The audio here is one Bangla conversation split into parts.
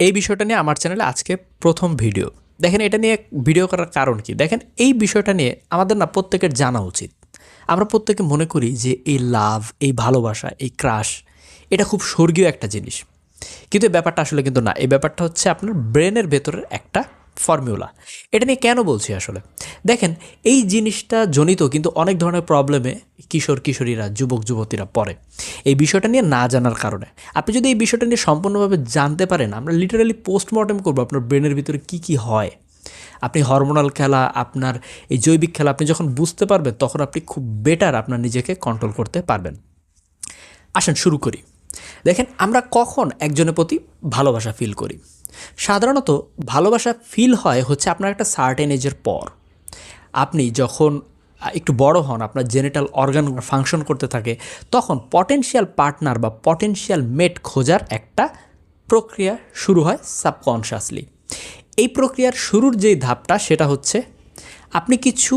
এই বিষয়টা নিয়ে আমার চ্যানেলে আজকে প্রথম ভিডিও দেখেন, এটা নিয়ে ভিডিও করার কারণ কি? দেখেন, এই বিষয়টা নিয়ে আমাদের না প্রত্যেকের জানা উচিত। আমরা প্রত্যেকে মনে করি যে এই লাভ এই ভালোবাসা, এই ক্রাশ এটা খুব স্বর্গীয় একটা জিনিস। কিন্তু এই ব্যাপারটা আসলে কিন্তু না। এই ব্যাপারটা হচ্ছে আপনার ব্রেনের ভেতরের একটা ফর্মুলা এটা নিয়ে কেন বলছি আসলে? দেখেন, এই জিনিসটা জনিত কিন্তু অনেক ধরনের প্রবলেমে কিশোর, কিশোরীরা, যুবক, যুবতীরা পড়ে। এই বিষয়টা নিয়ে না জানার কারণে। আপনি যদি এই বিষয়টা নিয়ে সম্পূর্ণভাবে জানতে পারেন, আমরা লিটারালি পোস্টমর্টেম করব আপনার ব্রেনের ভিতরে কী কী হয়। আপনি হরমোনাল খেলা, আপনার এই জৈবিক খেলা, আপনি যখন বুঝতে পারবেন, তখন আপনি খুব বেটার আপনার নিজেকে কন্ট্রোল করতে পারবেন। আসেন, শুরু করি। দেখেন, আমরা কখন একজনের প্রতি ভালোবাসা ফিল করি? সাধারণত ভালোবাসা ফিল হয় হচ্ছে আপনার একটা সার্টেন এজের পর। আপনি যখন একটু বড় হন, আপনার জেনেটাল অর্গান ফাংশন করতে থাকে, তখন পটেনশিয়াল পার্টনার বা পটেনশিয়াল মেট খোঁজার একটা প্রক্রিয়া শুরু হয় সাবকনশাসলি এই প্রক্রিয়ার শুরুর যেই ধাপটা, সেটা হচ্ছে আপনি কিছু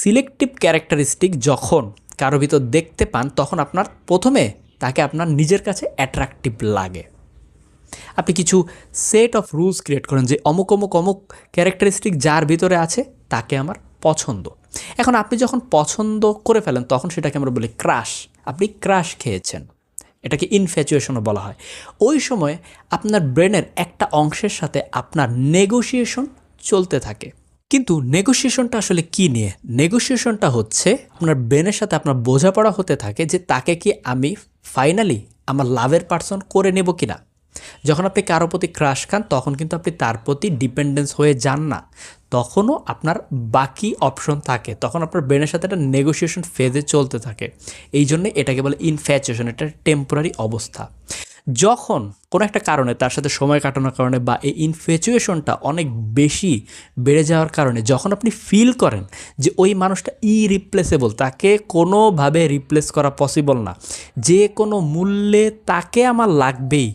সিলেক্টিভ ক্যারেক্টারিস্টিক যখন কারও ভিতর দেখতে পান, তখন আপনার প্রথমে তাকে আপনার নিজের কাছে অ্যাট্রাকটিভ লাগে। আপনি কিছু সেট অফ রুলস ক্রিয়েট করেন যে অমুক অমুক অমুক ক্যারেক্টারিস্টিক যার ভিতরে আছে, তাকে আমার পছন্দ। এখন আপনি যখন পছন্দ করে ফেলেন, তখন সেটাকে আমরা বলি ক্রাশ আপনি ক্রাশ খেয়েছেন। এটাকে ইনফ্যাচুয়েশনও বলা হয়। ওই সময় আপনার ব্রেনের একটা অংশের সাথে আপনার নেগোসিয়েশন চলতে থাকে। কিন্তু নেগোসিয়েশনটা আসলে কি নিয়ে? নেগোসিয়েশনটা হচ্ছে আপনার ব্রেনের সাথে আপনার বোঝাপড়া হতে থাকে যে তাকে কি আমি ফাইনালি আমার লাভের পার্সন করে নেব কিনা। যখন আপনি কারও প্রতি ক্রাশ খান, তখন কিন্তু আপনি তার প্রতি ডিপেন্ডেন্স হয়ে যান না। তখনও আপনার বাকি অপশন থাকে। তখন আপনার ব্রেনের সাথে একটা নেগোসিয়েশন ফেজে চলতে থাকে। এই জন্যে এটাকে বলে ইনফ্যাচুয়েশন এটা টেম্পোরারি অবস্থা। যখন কোনো একটা কারণে তার সাথে সময় কাটানোর কারণে বা এই ইনফ্যাচুয়েশনটা অনেক বেশি বেড়ে যাওয়ার কারণে যখন আপনি ফিল করেন যে ওই মানুষটা ইরিপ্লেসেবল তাকে কোনোভাবে রিপ্লেস করা পসিবল না, যে কোনো মূল্যে তাকে আমার লাগবেই,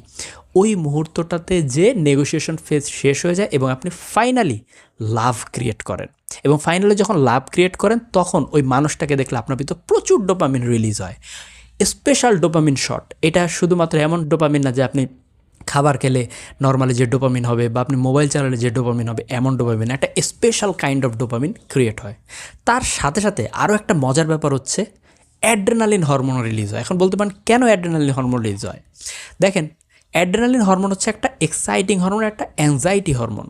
ওই মুহূর্তটাতে যে নেগোসিয়েশন ফেজ শেষ হয়ে যায় এবং আপনি ফাইনালি লাভ ক্রিয়েট করেন। এবং ফাইনালি যখন লাভ ক্রিয়েট করেন, তখন ওই মানুষটাকে দেখলে আপনার ভিতর প্রচুর ডোপামিন রিলিজ হয়। স্পেশাল ডোপামিন শট এটা শুধুমাত্র এমন ডোপামিন না যে আপনি খাবার খেলে নর্মালি যে ডোপামিন হবে বা আপনি মোবাইল চালালে যে ডোপামিন হবে, এমন ডোপামিন একটা special kind of dopamine create হয়। তার সাথে সাথে আরও একটা মজার ব্যাপার হচ্ছে অ্যাড্রেনালিন হরমোন রিলিজ হয়। এখন বলতে পারেন, কেন অ্যাড্রেনালিন হরমোন রিলিজ হয়? দেখেন অ্যাড্রেনালিন হরমোন হচ্ছে একটা এক্সাইটিং হরমোন একটা অ্যাংজাইটি হরমোন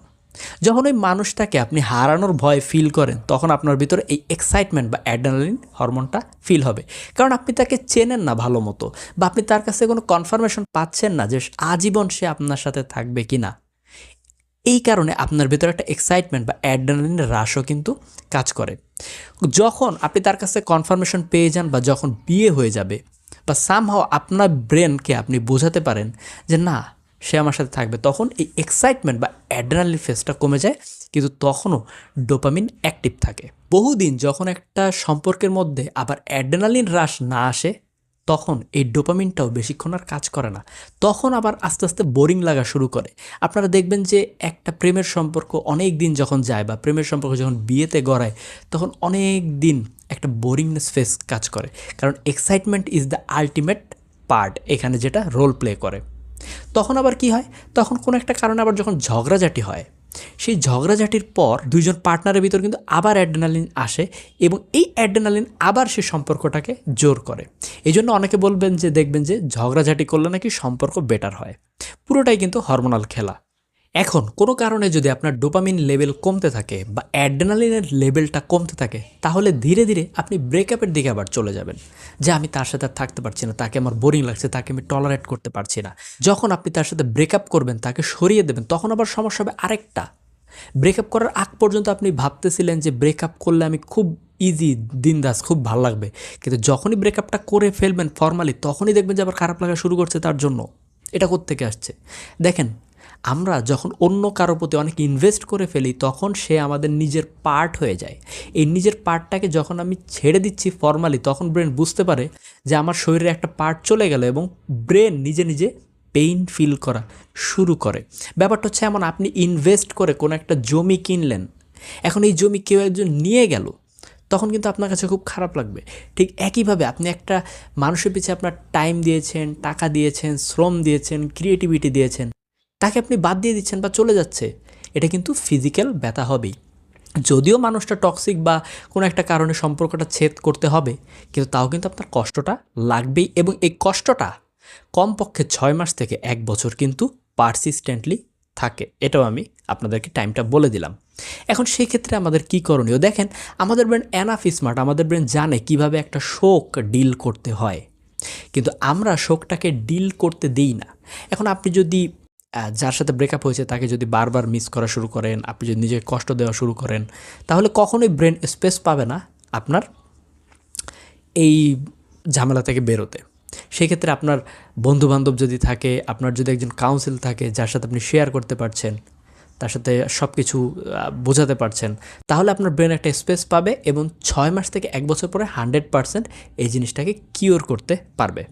যখন ওই মানুষটাকে আপনি হারানোর ভয় ফিল করেন, তখন আপনার ভিতরে এই এক্সাইটমেন্ট বা অ্যাড্রেনালিন হরমোনটা ফিল হবে। কারণ আপনি তাকে চেনেন না ভালো মতো বা আপনি তার কাছে কোনো কনফার্মেশন পাচ্ছেন না যে আজীবন সে আপনার সাথে থাকবে কি না। এই কারণে আপনার ভেতরে একটা এক্সাইটমেন্ট বা অ্যাড্রেনালিনের হ্রাসও কিন্তু কাজ করে। যখন আপনি তার কাছে কনফার্মেশন পেয়ে যান বা যখন বিয়ে হয়ে যাবে বা সামহাও আপনার ব্রেনকে আপনি বোঝাতে পারেন যে না সে আমার সাথে থাকবে। তখন এই এক্সাইটমেন্ট বা অ্যাড্রেনালিন ফেসটা কমে যায়, কিন্তু তখনও ডোপামিন অ্যাক্টিভ থাকে। বহুদিন যখন একটা সম্পর্কের মধ্যে আবার অ্যাড্রেনালিন হ্রাস না আসে, তখন এই ডোপামিনটাও বেশিক্ষণ আর কাজ করে না। তখন আবার আস্তে আস্তে বোরিং লাগা শুরু করে। আপনারা দেখবেন যে একটা প্রেমের সম্পর্ক অনেক দিন যখন যায় বা প্রেমের সম্পর্ক যখন বিয়েতে গড়ায়, তখন অনেক দিন একটা বোরিংনেস ফেস কাজ করে। কারণ excitement is the ultimate part এখানে যেটা রোল প্লে করে। তখন আবার কি হয়? তখন কোনো একটা কারণে আবার যখন ঝগড়াঝাটি হয়, সেই ঝগড়াঝাটির পর দুইজন পার্টনারের ভিতর কিন্তু আবার অ্যাডেনালিন আসে এবং এই অ্যাডেনালিন আবার সেই সম্পর্কটাকে জোর করে। এই জন্য অনেকে বলবেন যে, দেখবেন যে ঝগড়াঝাটি করলে নাকি সম্পর্ক বেটার হয়। পুরোটাই কিন্তু হরমোনাল খেলা। এখন, কোনো কারণে যদি আপনার ডোপামিন লেভেল কমতে থাকে বা অ্যাড্রেনালিনের লেভেলটা কমতে থাকে, তাহলে ধীরে ধীরে আপনি ব্রেকআপের দিকে আবার চলে যাবেন। যে আমি তার সাথে থাকতে পারছি না, তাকে আমার বোরিং লাগছে, তাকে আমি টলারেট করতে পারছি না। যখন আপনি তার সাথে ব্রেকআপ করবেন, তাকে সরিয়ে দেবেন, তখন আবার সমস্যা হবে আরেকটা। ব্রেকআপ করার আগ পর্যন্ত আপনি ভাবতেছিলেন যে ব্রেকআপ করলে আমি খুব ইজি, দিনদাস, খুব ভালো লাগবে। কিন্তু যখনই ব্রেকআপটা করে ফেলবেন ফর্মালি তখনই দেখবেন যে আবার খারাপ লাগা শুরু করছে তার জন্য। এটা কোত্থেকে আসছে? দেখেন আমরা যখন অন্য কারও প্রতি অনেক ইনভেস্ট করে ফেলি, তখন সে আমাদের নিজের পার্ট হয়ে যায়। এই নিজের পার্টটাকে যখন আমি ছেড়ে দিচ্ছি ফর্মালি তখন ব্রেন বুঝতে পারে যে আমার শরীরে একটা পার্ট চলে গেল এবং ব্রেন নিজে নিজে পেইন ফিল করা শুরু করে। ব্যাপারটা হচ্ছে এমন, আপনি ইনভেস্ট করে কোনো একটা জমি কিনলেন, এখন এই জমি কেউ একজন নিয়ে গেল, তখন কিন্তু আপনার কাছে খুব খারাপ লাগবে। ঠিক একইভাবে আপনি একটা মানুষের পিছিয়ে আপনার টাইম দিয়েছেন, টাকা দিয়েছেন, শ্রম দিয়েছেন ক্রিয়েটিভিটি দিয়েছেন তাকে আপনি বাদ দিয়ে দিচ্ছেন বা চলে যাচ্ছে, এটা কিন্তু ফিজিক্যাল ব্যথা হবেই। যদিও মানুষটা টক্সিক বা কোনো একটা কারণে সম্পর্কটা ছেদ করতে হবে, কিন্তু তাও কিন্তু আপনার কষ্টটা লাগবেই এবং এই কষ্টটা কমপক্ষে ছয় মাস থেকে এক বছর কিন্তু পারসিস্টেন্টলি থাকে। এটাও আমি আপনাদেরকে টাইমটা বলে দিলাম। এখন সেই ক্ষেত্রে আমাদের কি করণীয়? দেখেন, আমাদের ব্রেন অ্যানাফ স্মার্ট আমাদের ব্রেন জানে কীভাবে একটা শোক ডিল করতে হয়। কিন্তু আমরা শোকটাকে ডিল করতে দিই না। এখন আপনি যদি যার সাথে ব্রেকআপ হয়েছে, তাকে যদি বারবার মিস করা শুরু করেন, আপনি যদি নিজেকে কষ্ট দেওয়া শুরু করেন, তাহলে কখনোই ব্রেন স্পেস পাবে না আপনার এই ঝামেলা থেকে বেরোতে। সেক্ষেত্রে আপনার বন্ধুবান্ধব যদি থাকে, আপনার যদি একজন কাউন্সিল থাকে, যার সাথে আপনি শেয়ার করতে পারছেন, তার সাথে সব কিছু বোঝাতে পারছেন, তাহলে আপনার ব্রেন একটা স্পেস পাবে এবং ছয় মাস থেকে এক বছর পরে হান্ড্রেড পারসেন্ট এই জিনিসটাকে কিওর করতে পারবে।